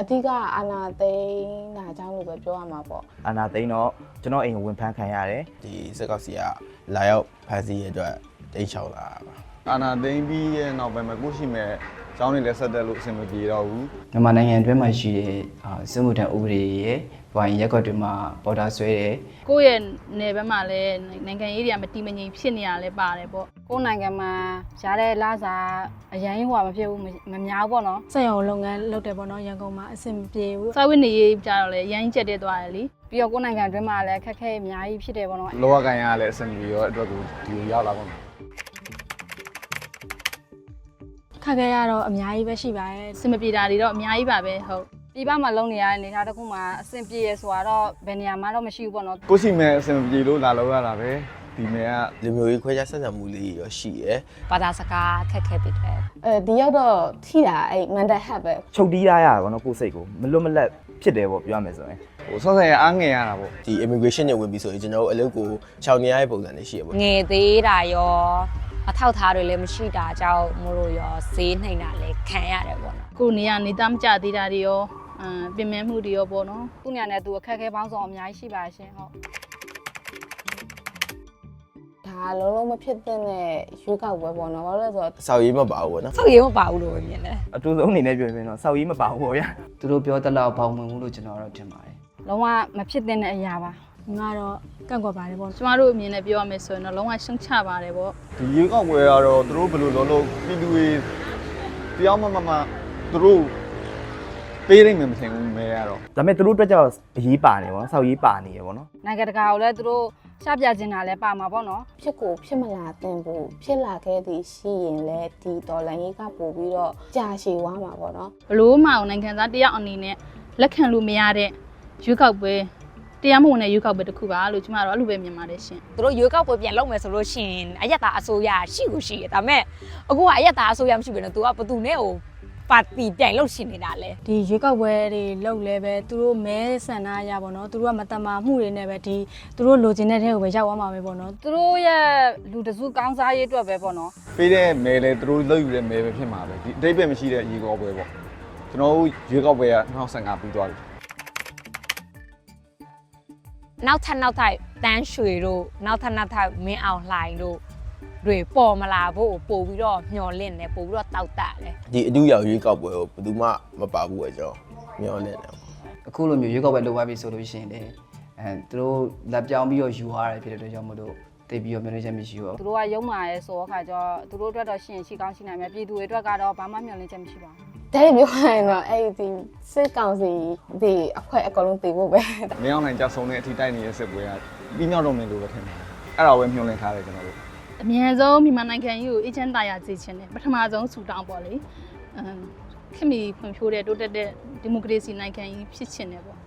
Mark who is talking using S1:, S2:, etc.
S1: အဓိကအာနာသိန်းနာအကြောင်းလို့ပဲပြောရမှာပေါ့
S2: အာနာသိန်းတော့ကျွန်တော်အိမ်ကိုဝင်ဖမ်းခံရတယ်
S3: ဒီစက်ကောက်စီကလာရောက်ဖန်စီရအတွက်တိတ်ချောက်လာတာပါ
S4: အာနာသိမ့်ပြီးရဲ့နောက်ပိုင်းမှာကိုရှိမဲ့ ကျောင်းတွေလည်းဆက်တက်လို့အဆင်မပြေတော့ဘူး
S5: မြန်မာနိုင်ငံအတွင်းမှာရှိတဲ့အာစစ်မှုထမ်းဥပဒေရဲ့ဝိုင်းရက်ကွက်တွေမှာပေါ်တာဆွဲတယ်
S6: ကိုယ့်ရဲ့နယ်ဘက်မှာလည်းနိုင်ငံရေးတွေကမတည်မငြိမ်ဖြစ်နေရလဲပါတယ်ပေါ့
S7: ကိုယ်နိုင်ငံမှာရတဲ့လစာအရင်ဟိုမဖြစ်ဘူးမများဘူးပေါ့နော်စက်ရုံလုပ်ငန်းလုပ်တယ်ပေါ့နော်ရန်ကုန်မှာအဆင်မပြေဘူး
S6: စာဝတ်နေရေးကြတော့လေရမ်းကျက်တဲ့သွားတယ်လी
S7: ပြီးတော့ကိုယ်နိုင်ငံအတွင်းမှာလည်းခက်ခဲအများကြီးဖြစ်တယ်ပေါ့နော်
S4: လောကကန်ရလည်းအဆင်မပြေတော့အတွက်ကိုဒီကိုရောက်လာပါမယ်
S7: ခက်ခဲရတော့အများကြီးပဲရှိပါရဲ့
S6: စင်မပြေတာတွေတော့အများကြီးပါပဲဟုတ်
S7: ပြည်ပမှာလုံနေရတဲ့အနေအထားတစ်ခုမှာအဆင်ပြေရဆိုတော့ဘယ်နေရာမှတော့မရှိဘူးပေါ့နော်
S4: ကိုရှိမဲ့အဆင်မပြေလို့လာလောက်ရတာပဲဒီမဲ့က
S3: လူမျိုးရေးခွဲခြားဆက်ဆံမှုလေးရောရှိရယ်
S8: ဘာသာစကားခက်ခဲပြီးတယ်
S1: အဲဒီရောက်တော့ထိတာအဲ့ mental health ပဲ
S2: ချုပ်တီးရရတာပေါ့နော်ကိုယ်စိတ်ကိုမလွတ်မလပ်ဖြစ်တယ်ပေါ့ပြောရမယ်ဆိုရင်
S4: ဟိုဆော့ဆယ်ရအားငယ်ရတာပေါ့
S3: ဒီ immigration တွေဝင်ပြီးဆိုရင်ကျွန်တော်တို့အလုပ်ကိုခြောက်နေရတဲ့ပုံစံတွေရှိရပေါ့
S8: ငယ်သေးတာရော အထောက်အထားတွေလည်းမရှိတာကြောင့်မို့လို့ရောဈေးနှိမ်တာလည်းခံရတယ်ပေါ့နော်
S6: ကိုယ်နေရနေသားမကြသေးတာတွေရောအမ်ပြင်မဲမှုတွေရောပေါ့နော်
S7: သူ့နေရာနဲ့သူအခက်ခဲပေါင်းစုံအများကြီးရှိပါရှင်ဟုတ်
S1: ဒါလုံးလုံးမဖြစ်တဲ့ရွေးကောက်ပွဲပေါ့နော်ဘာလို့လဲဆိုတော့
S3: ဆောက်ရေးမပါဘူးပေါ့နော်
S8: ဆောက်ရေးမပါဘူးလို့ပဲမြင်တယ်
S2: အတူဆုံးအနေနဲ့ပြောရင်တော့စောက်ရေးမပါဘူးပေါ့ဗျာ
S5: သူတို့ပြောတလောက်ဘောင်ဝင်မှုလို့ကျွန်တော်တော့ထင်ပါတယ်
S7: လုံးဝမဖြစ်တဲ့အရာပါ ငါတော့ကန့်ကွက်ပါတယ်ပေါ့
S6: ကျမတို့အမြင်နဲ့ပြောရမယ်ဆိုရင်တော့လုံးဝရှုံချပါတယ်ပေါ့
S4: ဒီရေကောက်ွယ်ကတော့သူတို့ဘယ်လိုလုပ်လို့ပြည်သူတွေတရားမမမသူတို့ပေးနိုင်မှမထင်ဘူးမဲရတော့
S2: ဒါပေမဲ့သူတို့အတွက်ကြောင့်အရေးပါနေပေါ့နော်စောက်ရေးပါနေရပေါ့နော်
S7: နိုင်ငံတကာကိုလည်းသူတို့ရှပြချင်တာလည်းပါမှာပေါ့နော်
S1: ဖြစ်ကိုဖြစ်မလာတင်ဖို့ဖြစ်လာခဲ့သည်ရှိရင်လည်းဒီဒေါ်လာရေးကပို့ပြီးတော့ကြာရှည်သွားမှာပေါ့နော်
S6: ဘလို့မှအောင်နိုင်ငံသားတယောက်အနေနဲ့လက်ခံလို့မရတဲ့ရွေးကောက်ပွဲ တရားမဝင်တဲ့ရွေးကောက်ပွဲတစ်ခုပါလို့ကျမတို့အဲ့လိုပဲမြင်ပါတယ်ရှင်
S8: သူတို့ရွေးကောက်ပွဲပြန်လုပ်မယ်ဆိုလို့ရှိရင်အယက်သားအစိုးရရှိကိုရှိရဒါပေမဲ့အခုကအယက်သားအစိုးရမရှိဘဲနဲ့ तू ကဘသူနဲ့ဟိုပါတီပြိုင်လို့ရှိနေတာလဲ
S7: ဒီရွေးကောက်ပွဲတွေလုပ်လဲပဲသူတို့မဲဆန္ဒရပါတော့သူတို့ကမတမာမှုတွေနဲ့ပဲဒီသူတို့လိုချင်တဲ့တဲ့ကိုပဲရောက်သွားမှာပဲပေါ့နော်သူတို့ရဲ့လူတစုကောင်းစားရေးအတွက်ပဲပေါ့နော်
S4: ပေးတဲ့မဲလေသူတို့လုပ်ယူတဲ့မဲပဲဖြစ်မှာပဲဒီအတိတ်ပဲမရှိတဲ့ရေကောက်ပွဲပေါ့ကျွန်တော်တို့ရေကောက်ပွဲက2015ပြီးသွားပြီ
S8: နောက်ထပ်နောက်ထပ်တန်းရွှေတို့နောက်ထပ်နောက်ထပ်မင်းအောင်လှိုင်တို့တွေပေါ်မလာဖို့ပို့ပြီးတော့မျောလင့်တယ်ပို့ပြီးတော့တောက်တတယ်
S3: ဒီအတူရောက်ရေးကောက်ပွဲကိုဘယ်သူမှမပါဘူးပဲကျွန်တော်မျှော်လင့်တယ်ပေါ့
S5: အခုလိုမျိုးရွေးကောက်ပွဲလုပ်သွားပြီဆိုလို့ရှိရင်လည်းအဲသူတို့လက်ပြောင်းပြီးတော့ယူရတယ်ဖြစ်တဲ့အတွက်ကြောင့်မလို့တိတ်ပြီးတော့မျှော်လင့်ချက်မရှိဘူး
S7: သူတို့ကရုံမာရဲဆိုတော့ခါကျတော့သူတို့အတွက်တော့ရှင်ရှိကောင်းရှိနိုင်မယ်ပြည်သူတွေအတွက်ကတော့ဘာမှမျှော်လင့်ချက်မရှိပါဘူး
S1: တဲ့ပြောရရင်တော့အဲ့ဒီစစ်ကောင်စီဒီအခွဲအကောင်လုံးတည်ဖို့ပဲ
S4: မင်းအောင်နိုင်ကြဆုံးတဲ့အထိတိုက်နေတဲ့စစ်ပွဲကပြီးမြောက်တော့မယ်လို့ပဲထင်တယ်အဲ့ဒါကိုပဲမျှော်လင့်ထားတယ်ကျွန်တော်တို့
S6: အမြန်ဆုံးမြန်မာနိုင်ငံကြီးကိုအေဂျင့်တာယာစေချင်တယ်ပထမဆုံးဆူတောင်းပေါ့လေအမ်ခင်မီဖွံ့ဖြိုးတဲ့တိုးတက်တဲ့ဒီမိုကရေစီနိုင်ငံကြီးဖြစ်ချင်တယ်ပေါ့